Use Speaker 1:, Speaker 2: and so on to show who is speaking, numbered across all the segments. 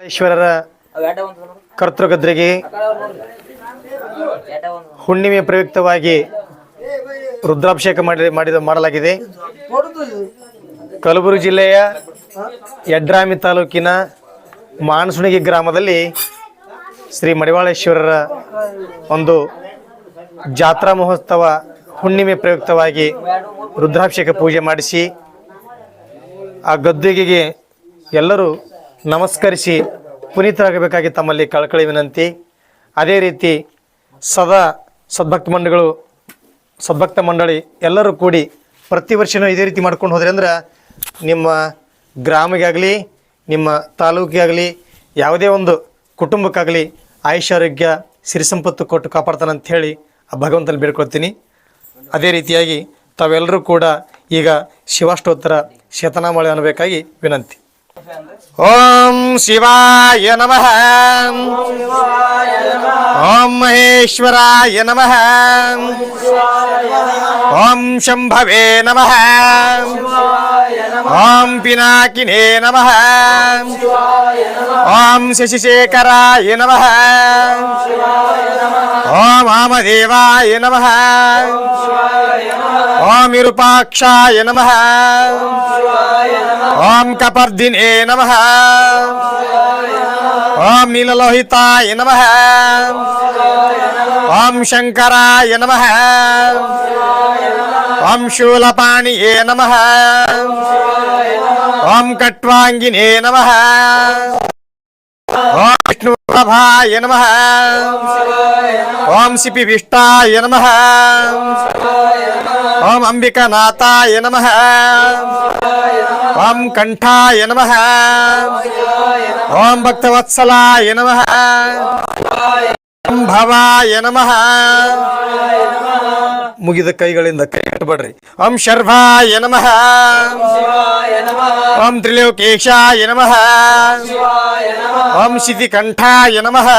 Speaker 1: ಈಶ್ವರರ ಕರ್ತೃಗದ್ರಿಗೆ ಹುಣ್ಣಿಮೆ ಪ್ರಯುಕ್ತವಾಗಿ ರುದ್ರಾಭಿಷೇಕ ಮಾಡಿ ಮಾಡಿದ ಮಾಡಲಾಗಿದೆ. ಕಲಬುರಗಿ ಜಿಲ್ಲೆಯ ಯಡ್ರಾಮಿ ತಾಲೂಕಿನ ಮಾನಸುಣಿಗಿ ಗ್ರಾಮದಲ್ಲಿ ಶ್ರೀ ಮಡಿವಾಳೇಶ್ವರರ ಒಂದು ಜಾತ್ರಾ ಮಹೋತ್ಸವ ಹುಣ್ಣಿಮೆ ಪ್ರಯುಕ್ತವಾಗಿ ರುದ್ರಾಭಿಷೇಕ ಪೂಜೆ ಮಾಡಿಸಿ ಆ ಗದ್ದುಗೆಗೆ ಎಲ್ಲರೂ ನಮಸ್ಕರಿಸಿ ಪುನೀತರಾಗಬೇಕಾಗಿ ತಮ್ಮಲ್ಲಿ ಕಳಕಳಿ ವಿನಂತಿ. ಅದೇ ರೀತಿ ಸದಾ ಸದ್ಭಕ್ತ ಮಂಡಳಿಗಳು, ಸದ್ಭಕ್ತ ಮಂಡಳಿ ಎಲ್ಲರೂ ಕೂಡಿ ಪ್ರತಿ ವರ್ಷವೂ ಇದೇ ರೀತಿ ಮಾಡ್ಕೊಂಡು ಹೋದ್ರಿ ಅಂದ್ರೆ ನಿಮ್ಮ ಗ್ರಾಮಗಾಗಲಿ, ನಿಮ್ಮ ತಾಲೂಕಿಗಾಗಲಿ, ಯಾವುದೇ ಒಂದು ಕುಟುಂಬಕ್ಕಾಗಲಿ ಆಯುಷ್ಯಾರೋಗ್ಯ ಸಿರಿ ಸಂಪತ್ತು ಕೊಟ್ಟು ಕಾಪಾಡ್ತಾನಂತ ಹೇಳಿ ಆ ಭಗವಂತನ ಬೇಡ್ಕೊಳ್ತೀನಿ. ಅದೇ ರೀತಿಯಾಗಿ ತಾವೆಲ್ಲರೂ ಕೂಡ ಈಗ ಶಿವಾಷ್ಟೋತ್ತರ ಶತನಾಮಳೆ ಅನ್ನಬೇಕಾಗಿ ವಿನಂತಿ. ఓం శివాయ నమ. ఓం మహేశ్వరాయ నమ. ఓం శంభవే నమ. ఓం పినాకినే నమ. ఓం శశిశేఖరాయ నమ. ఓం ఆమదేవాయ నమ. ఓం విరూపాక్షాయ నమ. ఓం కపర్దినే నమ. ఓం నీలలోహితాయ నమ. ఓం శంకరాయ నమ. ఓం శూలపాణియే నమ. ఓం కట్వాంగినే నమ. విష్ణుప్రభాయ నమ. ఓం శిపి విష్టాయ నమ. ఓం అంబికనాథాయ నమ. ఓం కంఠాయ నమ. ఓం భక్తవత్సలాయ నమ. ఓం భవాయ నమ. ಮುಗಿದ ಕೈಗಳಿಂದ ಕೈ ಕಟ್ಟಬೇಡ್ರಿ ಓಂ ಶರ್ವಾಯ ನಮಃ ಓಂ ತ್ರಿಲೋಕೇಶಾಯ ನಮಃ ಓಂ ಶಿತಿಕಂಠಾಯ ನಮಃ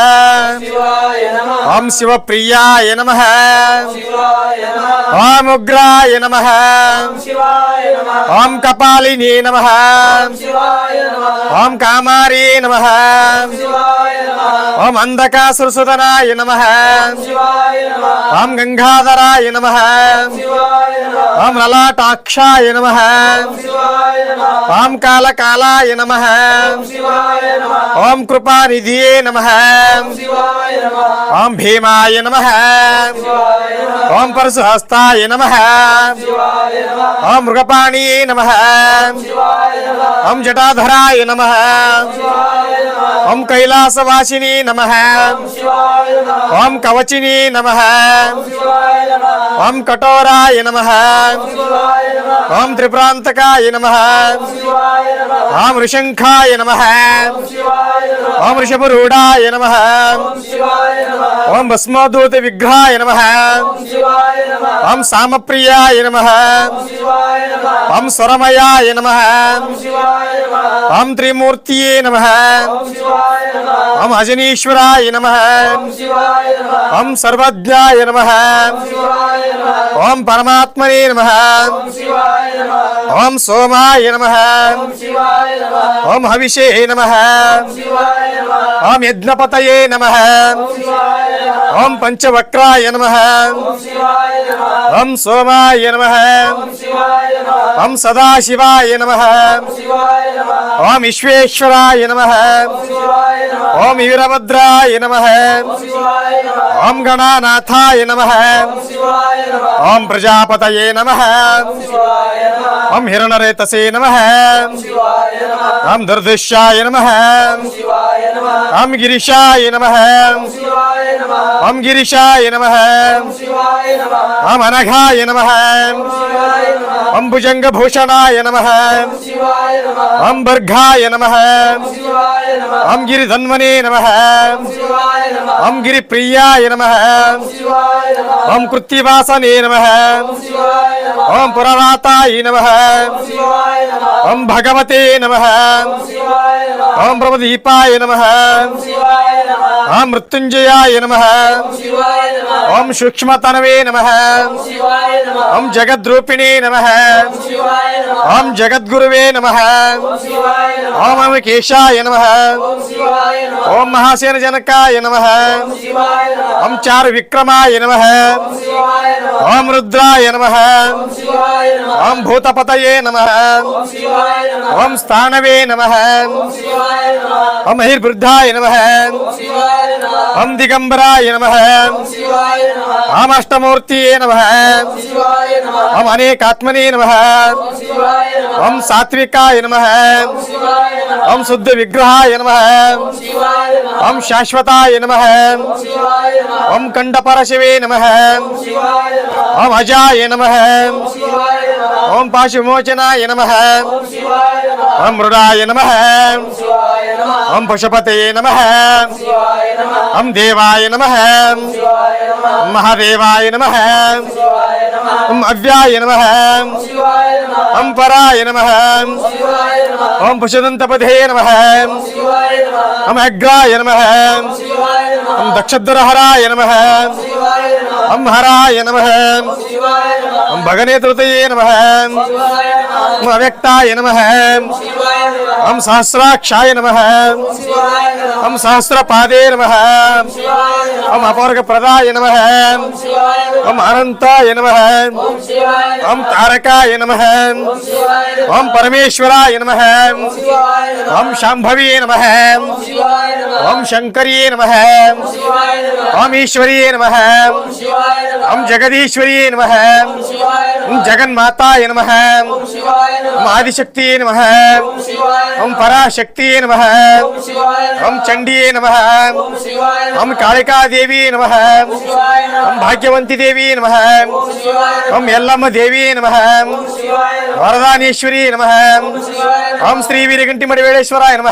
Speaker 1: ಓಂ ಶಿವಪ್ರಿಯಾಯ ನಮಃ ಓಂ ಉಗ್ರಾಯ ನಮಃ ಓಂ ಕಪಾಲಿನಿ ನಮಃ ಓಂ ಕಾಮಾರಿ ನಮಃ ओम अंधकासुर सुदनाय नमः। ओम गंगाधराय नमः। ओम ललाटाक्षाय नमः। ओम कालकालाय नमः। ओम कृपानिधये नमः। ओम भीमाय नमः। ओम परशुहस्ताय नमः। ओम मृगपाणी नमः। ओम जटाधराय नमः। ओम कैलासवासिनी नमः ओम कवचिनी नमः ओम कटोराय नमः ओम त्रिप्रांतकाय नमः ओम ऋषंखाय नमः ओम ऋषभरूढ़ाय नमः ओम भस्मदूत विग्रहाय नमः ओम सामप्रियाय नमः ओम स्वरमयाय नमः ओम त्रिमूर्तिये नमः ओम अजनी ईश्वराय नम ओं सर्वज्ञाय नम ओं परमात्मने नम ओं सोमाय नम ओं हविषे नम ओं यज्ञपतये नम ఓం పంచవక్రాయ నమ. ఓం సోమాయ నమ. ఓం సదాశివాయ నమ. ఓం విశ్వేశ్వరాయ నమ. ఓం వీరభద్రాయ నమ. ఓం గణానాథాయ నమ. ఓం ప్రజాపతయే నమ. ఓం హిరణరేతసే నమ. ఓం దుర్దృశ్యాయ నమ. ఓం గిరిశాయ నమ. हम गिरीशाय नमः। हम अनघाय नम। हम भुजंग भूषणाय नमः। हम बर्घाय नम। हम गिरिधन्वने नम। ఓం గిరి ప్రియాయ నమ ఓం కృత్తివాసనే నమ ఓం పురవాతాయ నమ ఓం భగవతే నమ ఓం ప్రభదీపాయ నమ ఓం మృత్యుంజయాయ నమ ఓం సూక్ష్మతనవే నమ ఓం జగద్రూపిణే నమ ఓం జగద్గురువే నమ ఓం కేశాయ నమ ఓం మహాసేన జనకాయ నమ ओम चार विक्रमाय नमः ओम रुद्राय नमः ओम भूतपतये नमः ओम स्थानवे नमः ओम अहिर्वृद्धाय नमः ओम दिगंबराय नमः ओम अष्टमूर्तिये नमः ओम अनेकात्मने नमः ओम सात्विकाय नमः ओम शुद्ध विग्रहाय नमः ओम शाश्वताय नमः ఓం కండపరశివే నమ ఓం అజాయ నమ ఓం పాశుమోచనాయ నమ ఓం మృడాయ నమ ఓం పశుపతయే నమ ఓం దేవాయ నమ మహాదేవాయ నమ ఓం అవ్యాయ నమ ఓం పరాయ నమ ఓం పశుదంతపదే నమ ఓం అగ్రాయ నమ ఓం దక్షద్రహరాయ నమ. శివాయ ఓం హరాయ నమ. శివాయ ఓం భగనేతృతయే నమ. ఓం అవ్యక్తాయ నమ. శివాయ ఓం సహస్రాక్షాయ నమ. శివాయ ఓం సహస్రపాదే నమ. ओम अपोर्ग प्रदाय नम ओम अनंताय नम ओम तारकाय नमः ओम परमेश्वराय नम ओम शांभवी नम ओम शंकरी नम రామేశ్వరియే నమ ఓం జగదీశ్వరియే నమ ఓం జగన్మాతాయ నమ ఓం ఆదిశక్తియే నమ ఓం పరాశక్తియే నమ ఓం చండియే నమ ఓం కాళికాదేవి నమ ఓం భాగ్యవంతి దేవి నమ ఓం ఎల్లమ్మ దేవి నమ శివాయ వరదానేశ్వరి నమ ఓం శ్రీ వీరగంటి మడివేళేశ్వరాయ నమ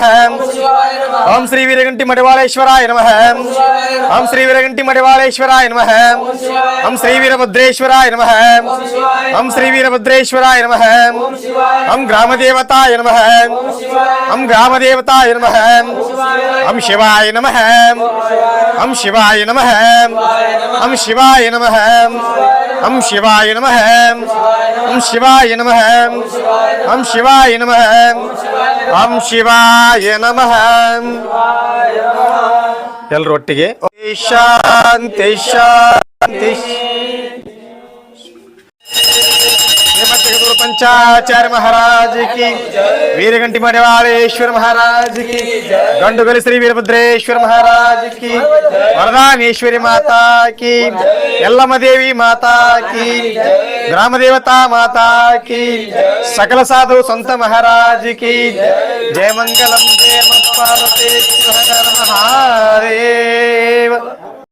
Speaker 1: ఓం శ్రీ వీరగంటి మడివాళేశ్వరాయ నమ ఓం శ్రీ వీరగ మడివాళేశ్వరాయ నమ. ఓం శ్రీ వీరభద్రేశ్వరాయ నమ. ఓం శ్రీ వీరభద్రేశ్వరాయ నమ. ఓం గ్రామదేవతాయ నమ. ఓం గ్రామదేవతాయ నమ. ఓం శివాయ. నమ. ఓం శివాయ. నమ. ఓం శివాయ నమ. ಹಂ ಶಿವಾಯ ನಮಃ. ಹಂ ಶಿವಾಯ ನಮಃ. ಹಂ ಶಿವಾಯ ನಮಃ. ಹಂ ಶಿವಾಯ ನಮಃ. ಎಲ್ಲರೊಟ್ಟಿಗೆ ಶಾಂತಿ ಶಾಂತಿ. పంచాచార్య మహారాజ్కి వీరగంటి మడివాళేశ్వర మహారాజ్కి గండుగలి శ్రీ వీరభద్రేశ్వర మహారాజ్కి వరదానేశ్వరి మాతా కి ఎల్లమ్మదేవి మాతా కి గ్రామదేవతా సకల సాధు సొంత మహారాజ్కి జయ మంగళం పార్వతీ మహా